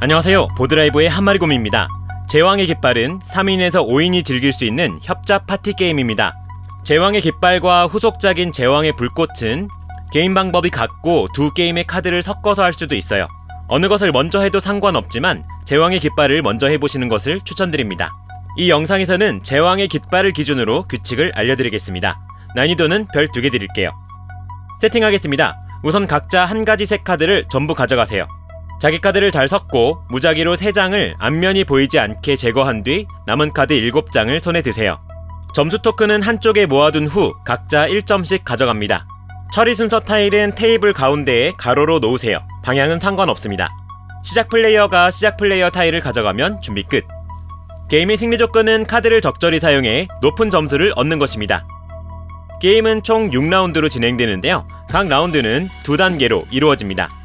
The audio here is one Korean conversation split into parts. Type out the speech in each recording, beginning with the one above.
안녕하세요. 보드라이브의 한마리곰입니다. 제왕의 깃발은 3인에서 5인이 즐길 수 있는 협작 파티 게임입니다. 제왕의 깃발과 후속작인 제왕의 불꽃은 게임 방법이 같고 두 게임의 카드를 섞어서 할 수도 있어요. 어느 것을 먼저 해도 상관없지만 제왕의 깃발을 먼저 해보시는 것을 추천드립니다. 이 영상에서는 제왕의 깃발을 기준으로 규칙을 알려드리겠습니다. 난이도는 별 두 개 드릴게요. 세팅하겠습니다. 우선 각자 한 가지 색 카드를 전부 가져가세요. 자기 카드를 잘 섞고 무작위로 3장을 앞면이 보이지 않게 제거한 뒤 남은 카드 7장을 손에 드세요. 점수 토큰은 한쪽에 모아둔 후 각자 1점씩 가져갑니다. 처리 순서 타일은 테이블 가운데에 가로로 놓으세요. 방향은 상관없습니다. 시작 플레이어가 시작 플레이어 타일을 가져가면 준비 끝. 게임의 승리 조건은 카드를 적절히 사용해 높은 점수를 얻는 것입니다. 게임은 총 6라운드로 진행되는데요. 각 라운드는 두 단계로 이루어집니다.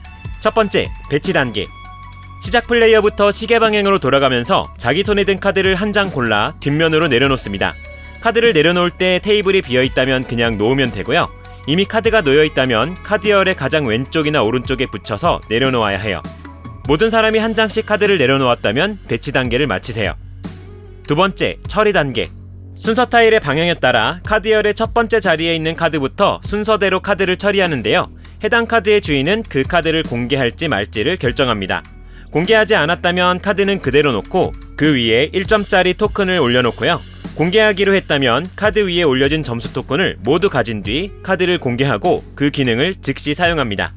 첫 번째, 배치 단계. 시작 플레이어부터 시계 방향으로 돌아가면서 자기 손에 든 카드를 한 장 골라 뒷면으로 내려놓습니다. 카드를 내려놓을 때 테이블이 비어 있다면 그냥 놓으면 되고요. 이미 카드가 놓여 있다면 카드열의 가장 왼쪽이나 오른쪽에 붙여서 내려놓아야 해요. 모든 사람이 한 장씩 카드를 내려놓았다면 배치 단계를 마치세요. 두 번째, 처리 단계. 순서 타일의 방향에 따라 카드열의 첫 번째 자리에 있는 카드부터 순서대로 카드를 처리하는데요. 해당 카드의 주인은 그 카드를 공개할지 말지를 결정합니다. 공개하지 않았다면 카드는 그대로 놓고 그 위에 1점짜리 토큰을 올려놓고요. 공개하기로 했다면 카드 위에 올려진 점수 토큰을 모두 가진 뒤 카드를 공개하고 그 기능을 즉시 사용합니다.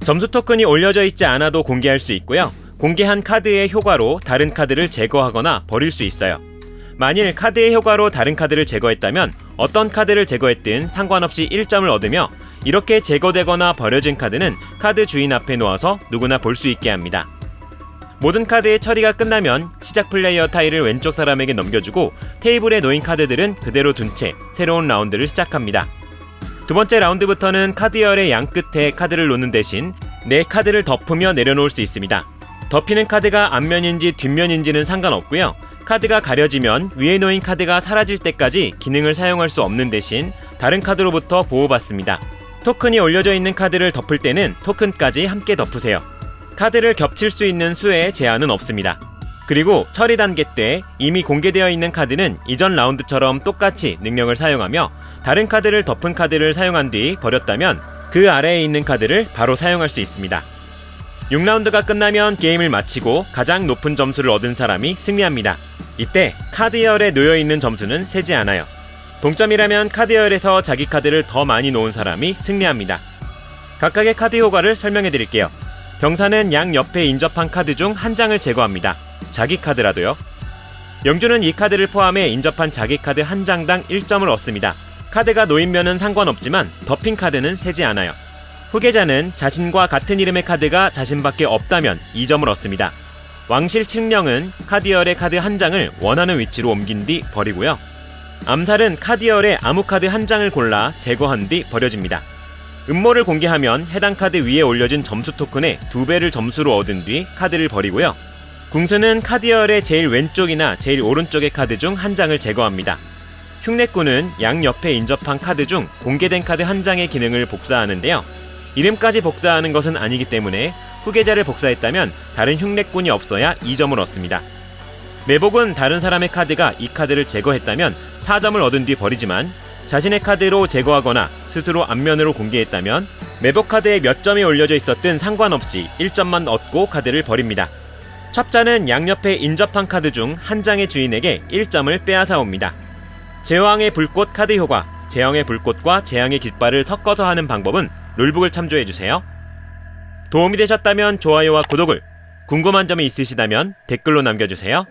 점수 토큰이 올려져 있지 않아도 공개할 수 있고요. 공개한 카드의 효과로 다른 카드를 제거하거나 버릴 수 있어요. 만일 카드의 효과로 다른 카드를 제거했다면 어떤 카드를 제거했든 상관없이 1점을 얻으며 이렇게 제거되거나 버려진 카드는 카드 주인 앞에 놓아서 누구나 볼 수 있게 합니다. 모든 카드의 처리가 끝나면 시작 플레이어 타일을 왼쪽 사람에게 넘겨주고 테이블에 놓인 카드들은 그대로 둔 채 새로운 라운드를 시작합니다. 두 번째 라운드부터는 카드열의 양 끝에 카드를 놓는 대신 내 카드를 덮으며 내려놓을 수 있습니다. 덮이는 카드가 앞면인지 뒷면인지는 상관없고요. 카드가 가려지면 위에 놓인 카드가 사라질 때까지 기능을 사용할 수 없는 대신 다른 카드로부터 보호받습니다. 토큰이 올려져 있는 카드를 덮을 때는 토큰까지 함께 덮으세요. 카드를 겹칠 수 있는 수에 제한은 없습니다. 그리고 처리 단계 때 이미 공개되어 있는 카드는 이전 라운드처럼 똑같이 능력을 사용하며 다른 카드를 덮은 카드를 사용한 뒤 버렸다면 그 아래에 있는 카드를 바로 사용할 수 있습니다. 6라운드가 끝나면 게임을 마치고 가장 높은 점수를 얻은 사람이 승리합니다. 이때 카드열에 놓여 있는 점수는 세지 않아요. 동점이라면 카드열에서 자기 카드를 더 많이 놓은 사람이 승리합니다. 각각의 카드 효과를 설명해 드릴게요. 병사는 양 옆에 인접한 카드 중 한 장을 제거합니다. 자기 카드라도요. 영주는 이 카드를 포함해 인접한 자기 카드 한 장당 1점을 얻습니다. 카드가 놓인면은 상관없지만 덮인 카드는 세지 않아요. 후계자는 자신과 같은 이름의 카드가 자신밖에 없다면 2점을 얻습니다. 왕실 칙령은 카드열의 카드 한 장을 원하는 위치로 옮긴 뒤 버리고요. 암살은 카드열의 아무 카드 한 장을 골라 제거한 뒤 버려집니다. 음모를 공개하면 해당 카드 위에 올려진 점수 토큰의 두 배를 점수로 얻은 뒤 카드를 버리고요. 궁수는 카드열의 제일 왼쪽이나 제일 오른쪽의 카드 중 한 장을 제거합니다. 흉내꾼은 양 옆에 인접한 카드 중 공개된 카드 한 장의 기능을 복사하는데요. 이름까지 복사하는 것은 아니기 때문에 후계자를 복사했다면 다른 흉내꾼이 없어야 2점을 얻습니다. 매복은 다른 사람의 카드가 이 카드를 제거했다면 4점을 얻은 뒤 버리지만 자신의 카드로 제거하거나 스스로 앞면으로 공개했다면 매복 카드에 몇 점이 올려져 있었든 상관없이 1점만 얻고 카드를 버립니다. 첩자는 양옆에 인접한 카드 중 한 장의 주인에게 1점을 빼앗아 옵니다. 제왕의 불꽃 카드 효과, 제왕의 불꽃과 재앙의 깃발을 섞어서 하는 방법은 룰북을 참조해 주세요. 도움이 되셨다면 좋아요와 구독을, 궁금한 점이 있으시다면 댓글로 남겨주세요.